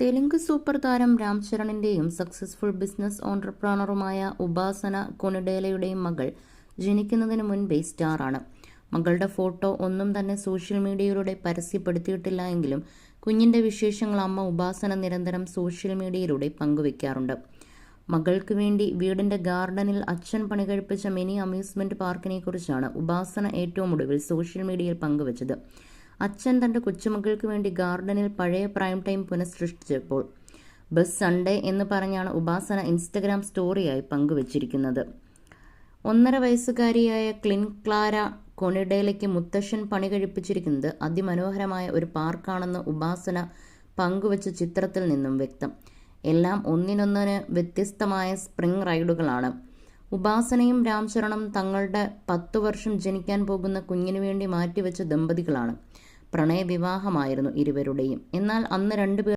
Telugu super താരം രാം ചരണിന്റെയും successful business ഓണ്ടർപ്രണറുമായ ഉപാസന കൊണിഡേലയുടെയും മകൾ ജനിക്കുന്നതിന് മുൻപേ സ്റ്റാറാണ്. മകളുടെ ഫോട്ടോ ഒന്നും തന്നെ സോഷ്യൽ മീഡിയയിലൂടെ പരസ്യപ്പെടുത്തിയിട്ടില്ല എങ്കിലും കുഞ്ഞിന്റെ വിശേഷങ്ങൾ അമ്മ ഉപാസന നിരന്തരം സോഷ്യൽ മീഡിയയിലൂടെ പങ്കുവെക്കാറുണ്ട്. മകൾക്ക് വേണ്ടി വീടിന്റെ ഗാർഡനിൽ അച്ഛൻ പണി കഴിപ്പിച്ച മിനി അമ്യൂസ്മെന്റ് പാർക്കിനെക്കുറിച്ചാണ് ഉപാസന ഏറ്റവും ഒടുവിൽ സോഷ്യൽ മീഡിയയിൽ പങ്കുവച്ചത്. അച്ഛൻ തന്റെ കൊച്ചുമക്കൾക്ക് വേണ്ടി ഗാർഡനിൽ പഴയ പ്രൈം ടൈം പുനഃസൃഷ്ടിച്ചപ്പോൾ ബസ് സൺഡേ എന്ന് പറഞ്ഞാണ് ഉപാസന ഇൻസ്റ്റഗ്രാം സ്റ്റോറിയായി പങ്കുവച്ചിരിക്കുന്നത്. ഒന്നര വയസ്സുകാരിയായ ക്ലിൻ ക്ലാര കൊണിഡേലയ്ക്ക് മുത്തശ്ശൻ പണി കഴിപ്പിച്ചിരിക്കുന്നത് അതിമനോഹരമായ ഒരു പാർക്കാണെന്ന് ഉപാസന പങ്കുവച്ച ചിത്രത്തിൽ നിന്നും വ്യക്തം. എല്ലാം ഒന്നിനൊന്നിന് വ്യത്യസ്തമായ സ്പ്രിംഗ് റൈഡുകളാണ്. ഉപാസനയും രാംശരണും തങ്ങളുടെ പത്തു വർഷം ജനിക്കാൻ പോകുന്ന കുഞ്ഞിനു വേണ്ടി മാറ്റിവെച്ച ദമ്പതികളാണ്. പ്രണയവിവാഹമായിരുന്നു ഇരുവരുടെയും. എന്നാൽ അന്ന് രണ്ടുപേർ